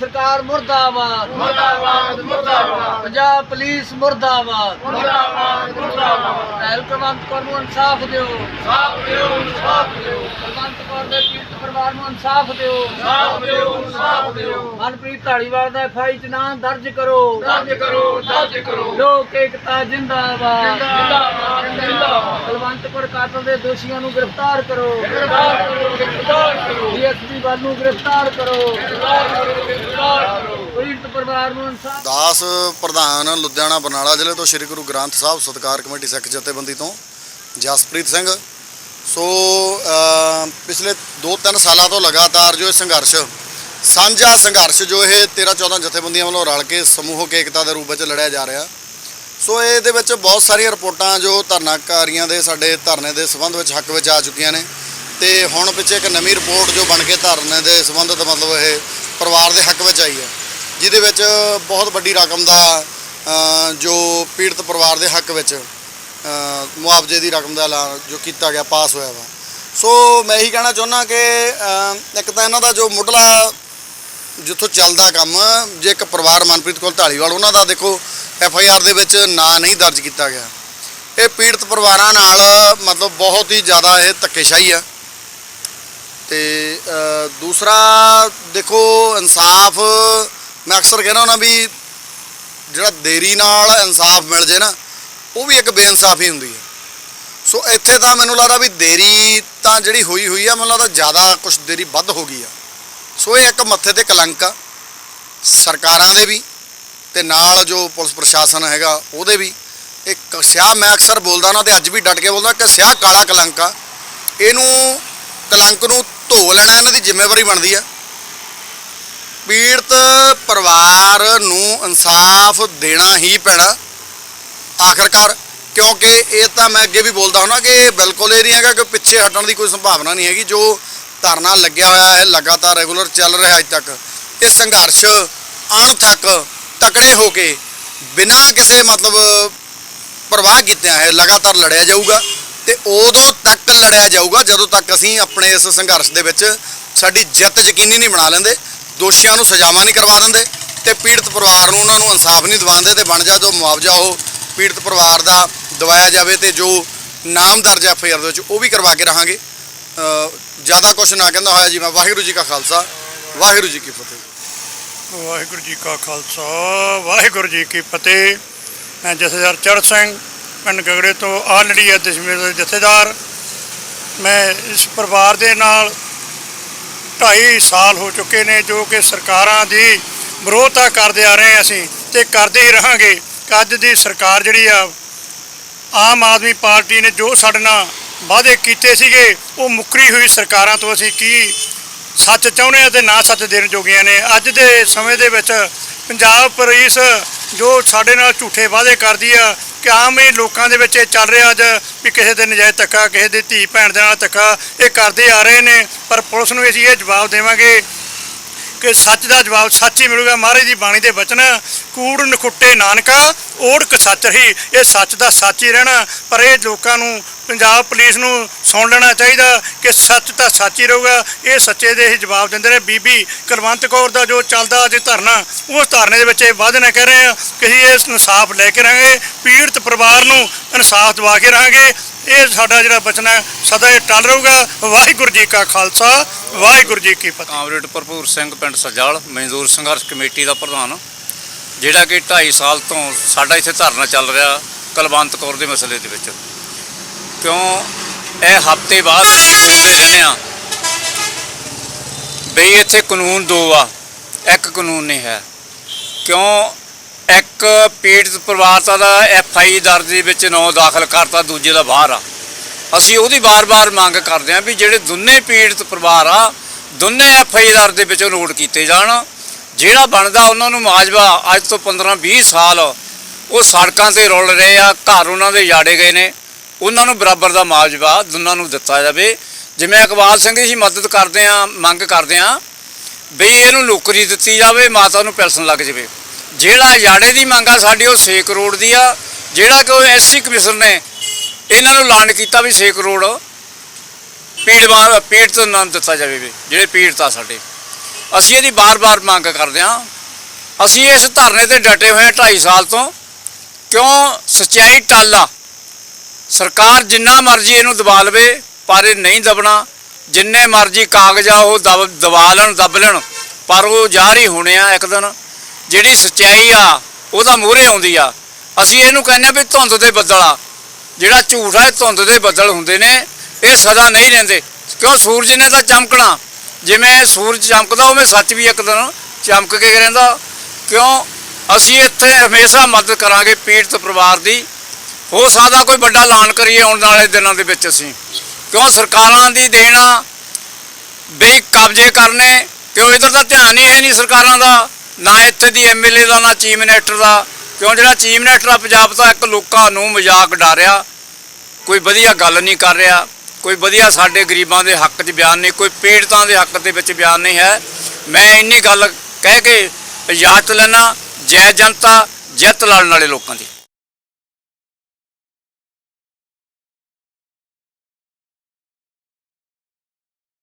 ਸਰਕਾਰ ਮੁਰਦਾਬਾਦ। ਮੁਰਦਾਬਾਦ ਮੁਰਦਾਬਾਦ। ਪੰਜਾਬ ਪੁਲਿਸ ਮੁਰਦਾਬਾਦ। ਮੁਰਦਾਬਾਦ ਮੁਰਦਾਬਾਦ। ਕੁਲਵੰਤ ਕੌਰ ਨੂੰ ਇਨਸਾਫ ਦਿਓ। ਸਾਫ਼ ਦਿਓ ਸਾਫ਼ ਦਿਓ। ਕੁਲਵੰਤ ਕੌਰ ਦੇ ਪਰਿਵਾਰ ਨੂੰ ਇਨਸਾਫ ਦਿਓ। ਸਾਫ਼ ਦਿਓ ਸਾਫ਼ ਦਿਓ। ਮਨਪ੍ਰੀਤ ਢਾਲੀਵਾਲ ਦਾ ਐਫਆਈ ਚ ਨਾਮ ਦਰਜ ਕਰੋ। ਦਰਜ ਕਰੋ ਦਰਜ ਕਰੋ। ਲੋਕ ਏਕਤਾ ਜਿੰਦਾਬਾਦ। ਜਿੰਦਾਬਾਦ ਜਿੰਦਾਬਾਦ। ਕੁਲਵੰਤ ਕੌਰ ਕਾਤਲ ਦੇ ਦੋਸ਼ੀਆਂ ਨੂੰ ਗ੍ਰਿਫਤਾਰ ਕਰੋ। ਗ੍ਰਿਫਤਾਰ ਕਰੋ ਗ੍ਰਿਫਤਾਰ ਕਰੋ। ਡੀਐਸਪੀ ਵੱਲ ਨੂੰ ਗ੍ਰਿਫਤਾਰ ਕਰੋ। ਗ੍ਰਿਫਤਾਰ ਕਰੋ ਗ੍ਰਿਫਤਾਰ ਕਰੋ। ਪੀੜਤ ਪਰਿਵਾਰ ਨੂੰ ਇਨਸਾਫ ਦਾਸ ਪ੍ਰਧਾਨ ਲੁਧਿਆਣਾ ਬਰਨਾਲਾ ਜ਼ਿਲ੍ਹੇ ਤੋਂ ਸ੍ਰੀ ਗੁਰੂ ਗ੍ਰੰਥ ਸਾਹਿਬ ਸਤਕਾਰ ਕਮੇਟੀ ਸਿੱਖ ਜਥੇਬੰਦੀ ਤੋਂ ਜਸਪ੍ਰੀਤ ਸਿੰਘ। ਸੋ ਪਿਛਲੇ 2-3 ਸਾਲਾਂ ਤੋਂ ਲਗਾਤਾਰ ਜੋ ਇਹ ਸੰਘਰਸ਼, ਸਾਂਝਾ ਸੰਘਰਸ਼ ਜੋ ਇਹ 13-14 ਜਥੇਬੰਦੀਆਂ ਵੱਲੋਂ ਰਲ ਕੇ ਸਮੂਹਕ ਏਕਤਾ ਦੇ ਰੂਪ ਵਿੱਚ ਲੜਿਆ ਜਾ ਰਿਹਾ। ਸੋ ਇਹਦੇ ਵਿੱਚ ਬਹੁਤ ਸਾਰੀਆਂ ਰਿਪੋਰਟਾਂ ਜੋ ਧਰਨਾਕਾਰੀਆਂ ਦੇ ਸਾਡੇ ਧਰਨੇ ਦੇ ਸੰਬੰਧ ਵਿੱਚ ਹੱਕ ਵਿੱਚ ਆ ਚੁੱਕੀਆਂ ਨੇ ਤੇ ਹੁਣ ਪਿੱਛੇ ਇੱਕ ਨਵੀਂ ਰਿਪੋਰਟ ਜੋ ਬਣ ਕੇ ਧਰਨੇ ਦੇ ਸੰਬੰਧਿਤ ਮਤਲਬ ਇਹ ਪਰਿਵਾਰ ਦੇ ਹੱਕ ਵਿੱਚ ਆਈ ਹੈ, ਜਿਹਦੇ ਵਿੱਚ ਬਹੁਤ ਵੱਡੀ ਰਕਮ ਦਾ ਜੋ ਪੀੜਤ ਪਰਿਵਾਰ ਦੇ ਹੱਕ ਵਿੱਚ ਮੁਆਵਜ਼ੇ ਦੀ ਰਕਮ ਦਾ ਐਲਾਨ ਜੋ ਕੀਤਾ ਗਿਆ, ਪਾਸ ਹੋਇਆ ਵਾ। ਸੋ ਮੈਂ ਇਹੀ ਕਹਿਣਾ ਚਾਹੁੰਦਾ ਕਿ ਇੱਕ ਤਾਂ ਇਹਨਾਂ ਦਾ ਜੋ ਮੁੱਢਲਾ ਜਿੱਥੋਂ ਚੱਲਦਾ ਕੰਮ, ਜੇ ਇੱਕ ਪਰਿਵਾਰ ਮਨਪ੍ਰੀਤ ਕੋਲ ਢਾਲੀਵਾਲ, ਉਹਨਾਂ ਦਾ ਦੇਖੋ, ਐਫ ਆਈ ਆਰ ਦੇ ਵਿੱਚ ਨਾਂ ਨਹੀਂ ਦਰਜ ਕੀਤਾ ਗਿਆ। ਇਹ ਪੀੜਤ ਪਰਿਵਾਰਾਂ ਨਾਲ, ਮਤਲਬ ਬਹੁਤ ਹੀ ਜ਼ਿਆਦਾ ਇਹ ਧੱਕੇਸ਼ਾਹੀ ਆ। ਤੇ ਦੂਸਰਾ, ਦੇਖੋ, ਇਨਸਾਫ, ਮੈਂ ਅਕਸਰ ਕਹਿੰਦਾ ਹੁੰਦਾ ਵੀ ਜਿਹੜਾ ਦੇਰੀ ਨਾਲ ਇਨਸਾਫ ਮਿਲ ਜੇ ਨਾ, ਉਹ ਵੀ ਇੱਕ ਬੇਇਨਸਾਫੀ ਹੁੰਦੀ ਸੋ ਇੱਥੇ ਤਾਂ ਮੈਨੂੰ ਲੱਗਦਾ ਵੀ ਦੇਰੀ ਤਾਂ ਜਿਹੜੀ ਹੋਈ ਹੋਈ ਆ, ਮੈਨੂੰ ਲੱਗਦਾ ਜ਼ਿਆਦਾ ਕੁਝ ਦੇਰੀ ਵੱਧ ਹੋ ਗਈ ਆ। ਸੋ ਇਹ ਇੱਕ ਮੱਥੇ ਤੇ ਕਲੰਕ ਆ, ਸਰਕਾਰਾਂ ਦੇ ਵੀ ਤੇ ਨਾਲ ਜੋ ਪੁਲਿਸ ਪ੍ਰਸ਼ਾਸਨ ਹੈਗਾ ਉਹਦੇ ਵੀ। ਇਹ ਸਿਆਹ ਮੈਂ ਅਕਸਰ ਬੋਲਦਾ ਨਾ ਤੇ ਅੱਜ ਵੀ ਡਟ ਕੇ ਬੋਲਦਾ ਕਿ ਸਿਆਹ ਕਾਲਾ ਕਲੰਕ ਆ। ਇਹਨੂੰ ਕਲੰਕ ਨੂੰ ਧੋ ਲੈਣਾ ਇਹਨਾਂ ਦੀ ਜ਼ਿੰਮੇਵਾਰੀ ਬਣਦੀ ਆ। ਪੀੜਤ ਪਰਿਵਾਰ ਨੂੰ ਇਨਸਾਫ ਦੇਣਾ ਹੀ ਪੈਣਾ, ਆਖਰਕਾਰ। ਕਿਉਂਕਿ ਇਹ ਤਾਂ ਮੈਂ ਅੱਗੇ ਵੀ ਬੋਲਦਾ ਹੁਣਾ ਕਿ ਇਹ ਬਿਲਕੁਲ ਇਹ ਨਹੀਂ ਹੈਗਾ ਕਿ ਪਿੱਛੇ ਹਟਣ ਦੀ ਕੋਈ ਸੰਭਾਵਨਾ ਨਹੀਂ ਹੈਗੀ, ਜੋ ਧਰਨਾ ਲੱਗਿਆ ਹੋਇਆ ਹੈ, ਲਗਾਤਾਰ ਰੈਗੂਲਰ ਚੱਲ ਰਿਹਾ ਅੱਜ ਤੱਕ। ਇਹ ਸੰਘਰਸ਼ ਅਣਥੱਕ ਤਕੜੇ ਹੋ ਕੇ ਬਿਨਾਂ ਕਿਸੇ ਮਤਲਬ ਪ੍ਰਵਾਹ ਕੀਤਿਆਂ ਹੈ ਲਗਾਤਾਰ ਲੜਿਆ ਜਾਊਗਾ ਤੇ ਉਦੋਂ ਤੱਕ ਲੜਿਆ ਜਾਊਗਾ ਜਦੋਂ ਤੱਕ ਅਸੀਂ ਆਪਣੇ ਇਸ ਸੰਘਰਸ਼ ਦੇ ਵਿੱਚ ਸਾਡੀ ਜਿੱਤ ਯਕੀਨੀ ਨਹੀਂ ਬਣਾ ਲੈਂਦੇ, ਦੋਸ਼ੀਆਂ ਨੂੰ ਸਜ਼ਾਵਾਂ ਨਹੀਂ ਕਰਵਾ ਦਿੰਦੇ ਤੇ ਪੀੜਤ ਪਰਿਵਾਰ ਨੂੰ ਉਹਨਾਂ ਨੂੰ ਇਨਸਾਫ ਨਹੀਂ ਦਿਵਾਉਂਦੇ ਤੇ ਬਣ ਜਾ ਜੋ ਮੁਆਵਜ਼ਾ ਉਹ ਪੀੜਤ ਪਰਿਵਾਰ ਦਾ ਦਿਵਾਇਆ ਜਾਵੇ ਤੇ ਜੋ ਨਾਮ ਦਰਜ ਐਫ ਆਈ ਆਰ ਦੇ ਵਿੱਚ ਉਹ ਵੀ ਕਰਵਾ ਕੇ ਰਹਾਂਗੇ। ਜ਼ਿਆਦਾ ਕੁਝ ਨਾ ਕਹਿੰਦਾ ਹੋਇਆ ਜੀ, ਮੈਂ ਵਾਹਿਗੁਰੂ ਜੀ ਕਾ ਖਾਲਸਾ, ਵਾਹਿਗੁਰੂ ਜੀ ਕੀ ਫਤਿਹ। ਵਾਹਿਗੁਰੂ ਜੀ ਕਾ ਖਾਲਸਾ, ਵਾਹਿਗੁਰੂ ਜੀ ਕੀ ਫਤਿਹ। ਮੈਂ ਜਥੇਦਾਰ ਚੜ ਸਿੰਘ, ਪਿੰਡ ਗਗੜੇ ਤੋਂ ਆਲੜੀ ਦਸ਼ਮੇਰ ਦੇ ਜਥੇਦਾਰ। ਮੈਂ ਇਸ ਪਰਿਵਾਰ ਦੇ ਨਾਲ 2.5 ਸਾਲ ਹੋ ਚੁੱਕੇ ਨੇ, ਜੋ ਕਿ ਸਰਕਾਰਾਂ ਦੀ ਵਿਰੋਧਤਾ ਕਰਦੇ ਆ ਰਹੇ ਹਾਂ ਅਸੀਂ ਤੇ ਕਰਦੇ ਹੀ ਰਹਾਂਗੇ ਅੱਜ ਦੀ ਸਰਕਾਰ ਜਿਹੜੀ ਆ ਆਮ ਆਦਮੀ ਪਾਰਟੀ ਨੇ ਜੋ ਸਾਡੇ ਨਾਲ ਵਾਅਦੇ ਕੀਤੇ ਸੀਗੇ, ਉਹ ਮੁੱਕਰੀ ਹੋਈ ਸਰਕਾਰਾਂ ਤੋਂ ਅਸੀਂ ਕੀ ਸੱਚ ਚਾਹੁੰਦੇ ਆ ਤੇ ਨਾ ਸੱਚ ਦੇਣ ਜੋਗੀਆਂ ਨੇ। ਅੱਜ ਦੇ ਸਮੇਂ ਦੇ ਵਿੱਚ ਪੰਜਾਬ ਪੁਲਿਸ ਜੋ ਸਾਡੇ ਨਾਲ ਝੂਠੇ ਵਾਅਦੇ ਕਰਦੀ ਆ ਕਿ ਆਮ ਹੀ ਲੋਕਾਂ ਦੇ ਵਿੱਚ ਇਹ ਚੱਲ ਰਿਹਾ ਅੱਜ ਵੀ ਕਿਸੇ ਦੇ ਨਜਾਇਜ਼ ਧੱਕਾ, ਕਿਸੇ ਦੀ ਧੀ ਭੈਣ ਦੇ ਨਾਲ ਧੱਕਾ ਇਹ ਕਰਦੇ ਆ ਰਹੇ ਨੇ, ਪਰ ਪੁਲਿਸ ਨੂੰ ਅਸੀਂ ਇਹ ਜਵਾਬ ਦੇਵਾਂਗੇ ਕਿ ਸੱਚ ਦਾ ਜਵਾਬ ਸੱਚ ਹੀ ਮਿਲੂਗਾ। ਮਹਾਰਾਜ ਦੀ ਬਾਣੀ ਦੇ ਬਚਨ, ਕੂੜ ਨਖੁੱਟੇ ਨਾਨਕਾ, ਓੜਕ ਸੱਚ ਰਹੀ। ਇਹ ਸੱਚ ਦਾ ਸੱਚ ਹੀ ਰਹਿਣਾ, ਪਰ ਇਹ ਲੋਕਾਂ ਨੂੰ ਪੰਜਾਬ ਪੁਲਿਸ ਨੂੰ ਸੁਣ ਲੈਣਾ ਚਾਹੀਦਾ ਕਿ ਸੱਚ ਤਾਂ ਸੱਚ ਹੀ ਰਹੂਗਾ। ਇਹ ਸੱਚੇ ਦੇ ਹੀ ਜਵਾਬ ਦਿੰਦੇ ਨੇ। ਬੀਬੀ ਕੁਲਵੰਤ ਕੌਰ ਦਾ ਜੋ ਚੱਲਦਾ ਅੱਜ ਧਰਨਾ ਉਸ ਧਰਨੇ ਦੇ ਵਿੱਚ ਇਹ ਵਾਅਦੇ ਕਹਿ ਰਹੇ ਆ ਕਿ ਅਸੀਂ ਇਸ ਇਨਸਾਫ ਲੈ ਕੇ ਰਹਾਂਗੇ ਪੀੜਤ ਪਰਿਵਾਰ ਨੂੰ ਇਨਸਾਫ ਦਿਵਾ ਕੇ ਰਹਾਂਗੇ। ਇਹ ਸਾਡਾ ਜਿਹੜਾ ਬਚਨਾ ਹੈ, ਸਦਾ ਇਹ ਟਲ ਰਹੂਗਾ। ਵਾਹਿਗੁਰੂ ਜੀ ਕਾ ਖਾਲਸਾ ਵਾਹਿਗੁਰੂ ਜੀ ਕੀ ਫਤਿਹ। ਕਾਮਰੇਡ ਭਰਪੂਰ ਸਿੰਘ ਪਿੰਡ ਸਜਾਲ ਮਜ਼ਦੂਰ ਸੰਘਰਸ਼ ਕਮੇਟੀ ਦਾ ਪ੍ਰਧਾਨ। ਜਿਹੜਾ ਕਿ 2.5 ਸਾਲ ਤੋਂ ਸਾਡਾ ਇੱਥੇ ਧਰਨਾ ਚੱਲ ਰਿਹਾ ਕੁਲਵੰਤ ਕੌਰ ਦੇ ਮਸਲੇ ਦੇ ਵਿੱਚ। ਕਿਉਂ ਇਹ ਹਫ਼ਤੇ ਬਾਅਦ ਅਸੀਂ ਸੁਣਦੇ ਰਹਿੰਦੇ ਆ? ਬਈ ਇੱਥੇ ਕਾਨੂੰਨ ਦੋ ਆ, ਇੱਕ ਕਾਨੂੰਨ ਨਹੀਂ ਹੈ। ਕਿਉਂ ਇੱਕ ਪੀੜਤ ਪਰਿਵਾਰ ਦਾ ਐਫ ਆਈ ਦਰਜ ਦੇ ਵਿੱਚ ਨੌ ਦਾਖਲ ਕਰਤਾ, ਦੂਜੇ ਦਾ ਬਾਹਰ ਆ। ਅਸੀਂ ਉਹਦੀ ਬਾਰ-ਬਾਰ ਮੰਗ ਕਰਦੇ ਹਾਂ ਵੀ ਜਿਹੜੇ ਦੋਨੇ ਪੀੜਤ ਪਰਿਵਾਰ ਆ, ਦੋਨੇ ਐਫ ਆਈ ਦਰਜ ਦੇ ਵਿੱਚੋਂ ਨੋਟ ਕੀਤੇ ਜਾਣ। ਜਿਹੜਾ ਬਣਦਾ ਉਹਨਾਂ ਨੂੰ ਮਾਜਵਾ ਅੱਜ ਤੋਂ 15-20 ਸਾਲ ਉਹ ਸੜਕਾਂ ਤੇ ਰੁਲ ਰਹੇ ਆ, ਘਰ ਉਹਨਾਂ ਦੇ ਜਾੜੇ ਗਏ ਨੇ। ਉਹਨਾਂ ਨੂੰ ਬਰਾਬਰ ਦਾ ਮਾਜਵਾ ਦੋਨਾਂ ਨੂੰ ਦਿੱਤਾ ਜਾਵੇ। ਜਿਵੇਂ ਇਕਬਾਲ ਸਿੰਘ ਜੀ ਮਦਦ ਕਰਦੇ ਆ ਮੰਗ ਕਰਦੇ ਆ ਵੀ ਇਹਨੂੰ ਨੌਕਰੀ ਦਿੱਤੀ ਜਾਵੇ, ਮਾਤਾ ਨੂੰ ਪੈਨਸ਼ਨ ਲੱਗ ਜਾਵੇ। ਜਿਹੜਾ ਜਾੜੇ ਦੀ ਮੰਗ ਆ, ਸਾਡੀ ਉਹ 6 ਕਰੋੜ ਦੀ ਆ। ਜਿਹੜਾ ਕਿ ਉਹ ਐਸਸੀ ਕਮਿਸ਼ਨ ਨੇ ਇਹਨਾਂ ਨੂੰ ਐਲਾਨ ਕੀਤਾ ਵੀ 6 ਕਰੋੜ ਪੀੜਵਾ ਪੀੜਤ ਨੂੰ ਨਾਮ ਦਿੱਤਾ ਜਾਵੇ ਵੀ, ਜਿਹੜੇ ਪੀੜਤ ਆ ਸਾਡੇ। ਅਸੀਂ ਇਹਦੀ ਬਾਰ-ਬਾਰ ਮੰਗ ਕਰਦੇ ਹਾਂ। ਅਸੀਂ ਇਸ ਧਰਨੇ ਤੇ ਡਟੇ ਹੋਏ ਹਾਂ 2.5 ਸਾਲ ਤੋਂ। ਕਿਉਂ? ਸਚਾਈ ਟਾਲਾ ਸਰਕਾਰ ਜਿੰਨਾ ਮਰਜ਼ੀ ਇਹਨੂੰ ਦਬਾ ਲਵੇ, ਪਰ ਇਹ ਨਹੀਂ ਦਬਣਾ। ਜਿੰਨੇ ਮਰਜ਼ੀ ਕਾਗਜ਼ ਆ, ਉਹ ਦਬ, ਦਬਾ ਲੈਣ, ਦਬ ਲੈਣ, ਪਰ ਉਹ ਜਾਰੀ ਹੋਣੇ ਆ ਇੱਕ ਦਿਨ। ਜਿਹੜੀ ਸਚਾਈ ਆ, ਉਹਦਾ ਮੂਹਰੇ ਆਉਂਦੀ ਆ। ਅਸੀਂ ਇਹਨੂੰ ਕਹਿੰਦੇ ਆ ਵੀ ਧੁੰਦ ਦੇ ਬੱਦਲ ਆ। ਜਿਹੜਾ ਝੂਠ ਆ, ਇਹ ਧੁੰਦ ਦੇ ਬੱਦਲ ਹੁੰਦੇ ਨੇ। ਇਹ ਸਦਾ ਨਹੀਂ ਰਹਿੰਦੇ ਕਿਉਂ? ਸੂਰਜ ਨੇ ਤਾਂ ਚਮਕਣਾ। ਜਿਵੇਂ ਸੂਰਜ ਚਮਕਦਾ ਉਵੇਂ ਸੱਚ ਵੀ ਇੱਕ ਦਿਨ ਚਮਕ ਕੇ ਰਹਿੰਦਾ। ਕਿਉਂ? ਅਸੀਂ ਇੱਥੇ ਹਮੇਸ਼ਾ ਮਦਦ ਕਰਾਂਗੇ ਪੀੜਤ ਪਰਿਵਾਰ ਦੀ। ਹੋ ਸਕਦਾ ਕੋਈ ਵੱਡਾ ਐਲਾਨ ਕਰੀਏ ਆਉਣ ਵਾਲੇ ਦਿਨਾਂ ਦੇ ਵਿੱਚ ਅਸੀਂ। ਕਿਉਂ? ਸਰਕਾਰਾਂ ਦੀ ਦੇਣਾ ਵੀ ਕਬਜ਼ੇ ਕਰਨੇ। ਕਿਉਂ? ਇਧਰ ਤਾਂ ਧਿਆਨ ਹੀ ਹੈ ਨਹੀਂ ਸਰਕਾਰਾਂ ਦਾ। ਨਾ ਇੱਥੇ ਦੀ ਐਮਐਲਏ ਦਾ, ਨਾ ਚੀਫ ਮਿਨਿਸਟਰ ਦਾ। ਕਿਉਂ? ਜਿਹੜਾ ਚੀਫ ਮਿਨਿਸਟਰ ਆ, ਪੰਜਾਬ ਦਾ ਇੱਕ ਲੋਕਾਂ ਨੂੰ ਮਜ਼ਾਕ ਉਡਾ ਰਿਹਾ ਕੋਈ ਵਧੀਆ ਗੱਲ ਨਹੀਂ ਕਰ ਰਿਹਾ। ਕੋਈ ਵਧੀਆ ਸਾਡੇ ਗਰੀਬਾਂ ਦੇ ਹੱਕ 'ਚ ਬਿਆਨ ਨਹੀਂ। ਕੋਈ ਪੀੜਤਾਂ ਦੇ ਹੱਕ ਦੇ ਵਿੱਚ ਬਿਆਨ ਨਹੀਂ ਹੈ। ਮੈਂ ਇੰਨੀ ਗੱਲ ਕਹਿ ਕੇ ਇਜਾਜ਼ਤ ਲੈਣਾ ਜੈ ਜਨਤਾ ਜਿੱਤ ਲੜਨ ਵਾਲੇ ਲੋਕਾਂ ਦੀ।